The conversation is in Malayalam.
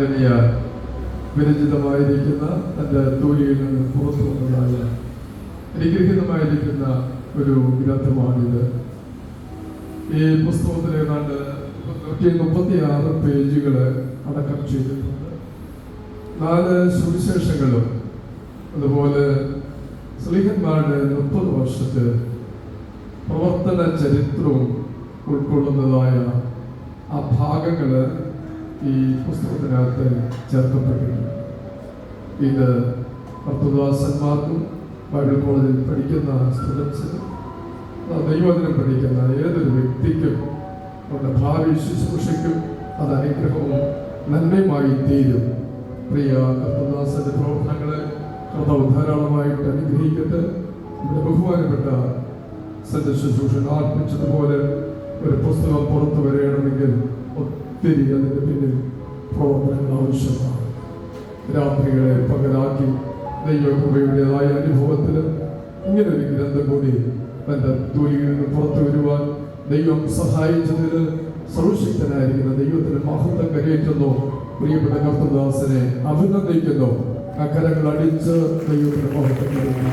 വലിയ വിരചിതമായിരിക്കുന്ന തന്റെ തൂലിയിൽ നിന്ന് പുറത്തു വന്നതായ അനുഗ്രഹീതമായിരിക്കുന്ന ഒരു ഗ്രന്ഥമാണിത്. ഈ പുസ്തകത്തിൽ ഏതാണ്ട് നൂറ്റി മുപ്പത്തി ആറ് പേജുകൾ അടക്കം ചെയ്തിട്ടുണ്ട്. നാല് സുവിശേഷങ്ങളും അതുപോലെ സ്ലീഹന്മാരുടെ മുപ്പത് വർഷത്തെ പ്രവർത്തന ചരിത്രവും ഉൾക്കൊള്ളുന്നതായ ആ ഭാഗങ്ങൾ ഈ പുസ്തകത്തിനകത്ത് ചേർക്കപ്പെട്ടിട്ടുണ്ട് ഇത് ഭക്തദാസന്മാർക്കും ബൈബിൾ കോളേജിൽ പഠിക്കുന്ന സ്റ്റുഡൻസിനും ദൈവദിനം പഠിക്കുന്ന ഏതൊരു വ്യക്തിക്കും അവരുടെ ഭാവി ശുശ്രൂഷയ്ക്കും അത് അനുഗ്രഹവും നന്മയുമായി തീരും. പ്രിയ കർത്തദാസന്റെ പ്രവർത്തനങ്ങളെ കർത്താവ് ധാരാളമായിട്ട് അനുഗ്രഹിക്കട്ടെ. ഇവിടെ ബഹുമാനപ്പെട്ട സന്റെ ആർപ്പിച്ചതുപോലെ ഒരു പുസ്തകം പുറത്തു വരണമെങ്കിൽ ഒത്തിരി അതിന്റെ പിന്നിൽ പ്രവർത്തനങ്ങൾ ആവശ്യമാണ്. രാത്രികളെ പകലാക്കി ദൈവകൃപയുടേതായ അനുഭവത്തിൽ ഇങ്ങനെ ഒരു ഗ്രന്ഥം കൂടി തന്റെ ജോലിയിൽ നിന്ന് പുറത്തു വരുവാൻ ദൈവം സഹായിച്ചതിന് സർവശക്തനായിരിക്കുന്ന ദൈവത്തിന് മഹത്വം കരയേറ്റുന്നു. പ്രിയപ്പെട്ട കർത്തദാസനെ അഭിനന്ദിക്കുന്നു. അക്കരങ്ങൾ അടിച്ച് ദൈവത്തിന് മഹത്വം കരയുന്നു.